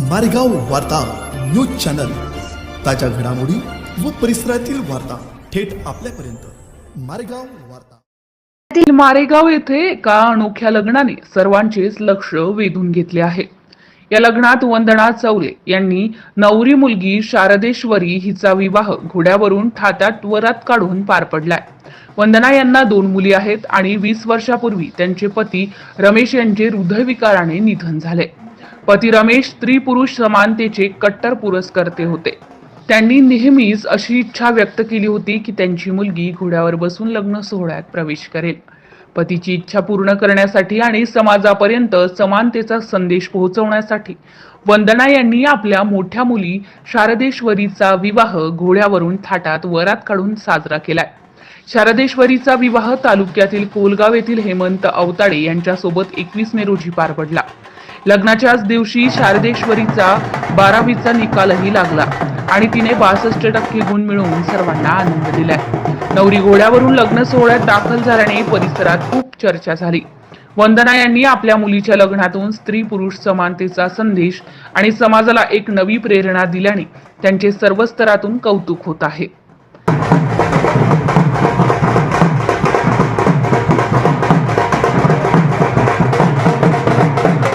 मारेगाव वार्ता news channel. ताज्या घडामोडी व परिसरातील वार्ता थेट आपल्यापर्यंत. मारेगाव वार्ता. मारेगाव येथे एका अनोख्या लग्नाने सर्वांचेच लक्ष वेधून घेतले आहे. या लग्नात वंदना चौले यांनी नवरी मुलगी शारदेश्वरी हिचा विवाह घोड्यावरून ठात्यात वरात काढून पार पडलाय. वंदना यांना दोन मुली आहेत आणि वीस वर्षापूर्वी त्यांचे पती रमेश यांचे हृदयविकाराने निधन झाले. पती रमेश स्त्री पुरुष समानतेचे कट्टर पुरस्कर्ते होते. त्यांनी नेहमीच अशी इच्छा व्यक्त केली होती की त्यांची मुलगी घोड्यावर बसून लग्न सोहळ्यात प्रवेश करेल. पतीची इच्छा पूर्ण करण्यासाठी आणि समाजापर्यंत समानतेचा संदेश पोहोचवण्यासाठी वंदना यांनी आपल्या मोठ्या मुली शारदेश्वरीचा विवाह घोड्यावरून थाटात वरात काढून साजरा केलाय. शारदेश्वरीचा विवाह तालुक्यातील कोलगाव येथील हेमंत अवताडे यांच्यासोबत एकवीस मे रोजी पार पडला. लग्नाच्याच दिवशी शारदेश्वरीचा बारावीचा निकालही लागला आणि तिने बासष्ट टक्के गुण मिळवून सर्वांना आनंद दिलाय. नवरी घोड्यावरून लग्न सोहळ्यात दाखल झाल्याने परिसरात खूप चर्चा झाली. वंदना यांनी आपल्या मुलीच्या लग्नातून स्त्री पुरुष समानतेचा संदेश आणि समाजाला एक नवी प्रेरणा दिल्याने त्यांचे सर्व स्तरातून कौतुक होत आहे.